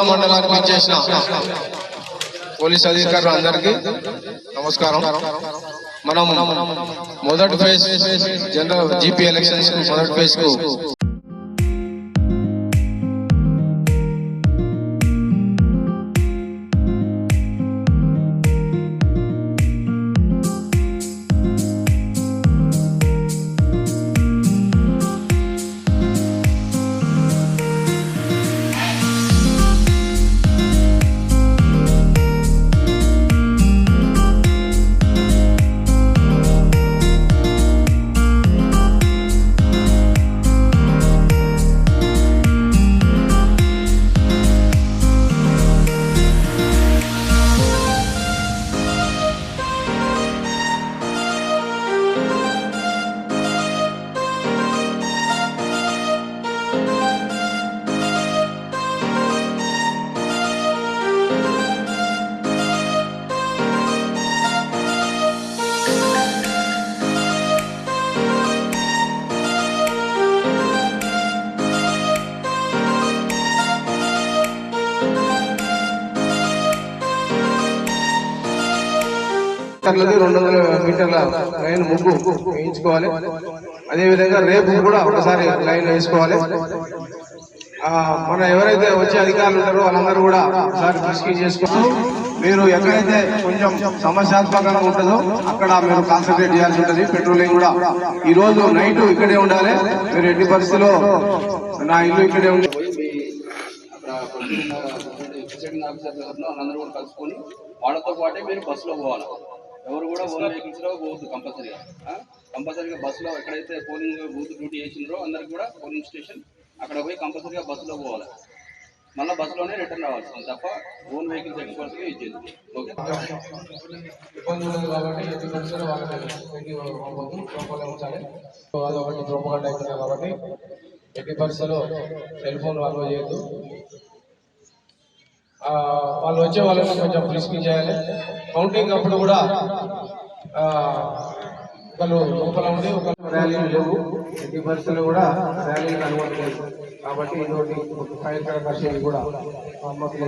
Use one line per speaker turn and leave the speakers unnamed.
కార్యక్రమానికి ఇచ్చేసిన పోలీస్ అధికారులు అందరికీ నమస్కారం. మనం మొదటి ఫేజ్ జనరల్ జీపీ ఎలక్షన్స్ మొదటి ఫేజ్కు మీటర్లది రెండు వందల మీటర్ల లైన్ ముగ్గు వేయించుకోవాలి. అదే విధంగా రేపు కూడా ఒకసారి లైన్ వేసుకోవాలి. మన ఎవరైతే వచ్చే అధికారులు ఉంటారో వాళ్ళందరూ కూడా ఒకసారి దృష్టి చేసుకుంటూ మీరు ఎక్కడైతే కొంచెం సమస్యాత్మకంగా ఉంటుందో అక్కడ మీరు కాన్సన్ట్రేట్ చేయాల్సి ఉంటుంది. పెట్రోలింగ్ కూడా ఈ రోజు నైట్ ఇక్కడే ఉండాలి. మీరు ఎట్టి పరిస్థితుల్లో నా ఇల్లు ఇక్కడే ఉంది
అక్కడ కూడా కలుసుకొని వాళ్ళతో పాటే మీరు బస్సులో పోవాలి. ఎవరు కూడా ఓన్ వెహికల్స్లో పోవద్దు కంపల్సరీగా. కంపల్సరీగా బస్సులో ఎక్కడైతే పోలింగ్ బూత్ డ్యూటీ చేసిండ్రో అందరికి కూడా పోలింగ్ స్టేషన్ అక్కడ పోయి కంపల్సరీగా బస్సులో పోవాలి. మళ్ళీ బస్సులోనే రిటర్న్ రావాలి తప్ప ఓన్ వెహికల్స్ ఎక్స్పర్ట్స్గా ఇచ్చేది ఓకే?
ఇబ్బంది కాబట్టి ఎట్టి పరిస్థితుల్లో అదొకటి అవుతుంది కాబట్టి ఎట్టి పరిస్థితుల్లో సెల్ ఫోన్ వాళ్ళు చేయొద్దు. వాళ్ళు వచ్చే వాళ్ళని కొంచెం రిస్క్ చేయాలి కౌంటింగ్ అప్పుడు కూడా ఒకళ్ళు లోపల ఉండి ఒక ర్యాలీలు లేవు. ఎట్టి పరిస్థితులు కూడా ర్యాలీలు అనుమతి లేదు కాబట్టి ఇటువంటి ఫైర్ కర్షి కూడా అనుమతి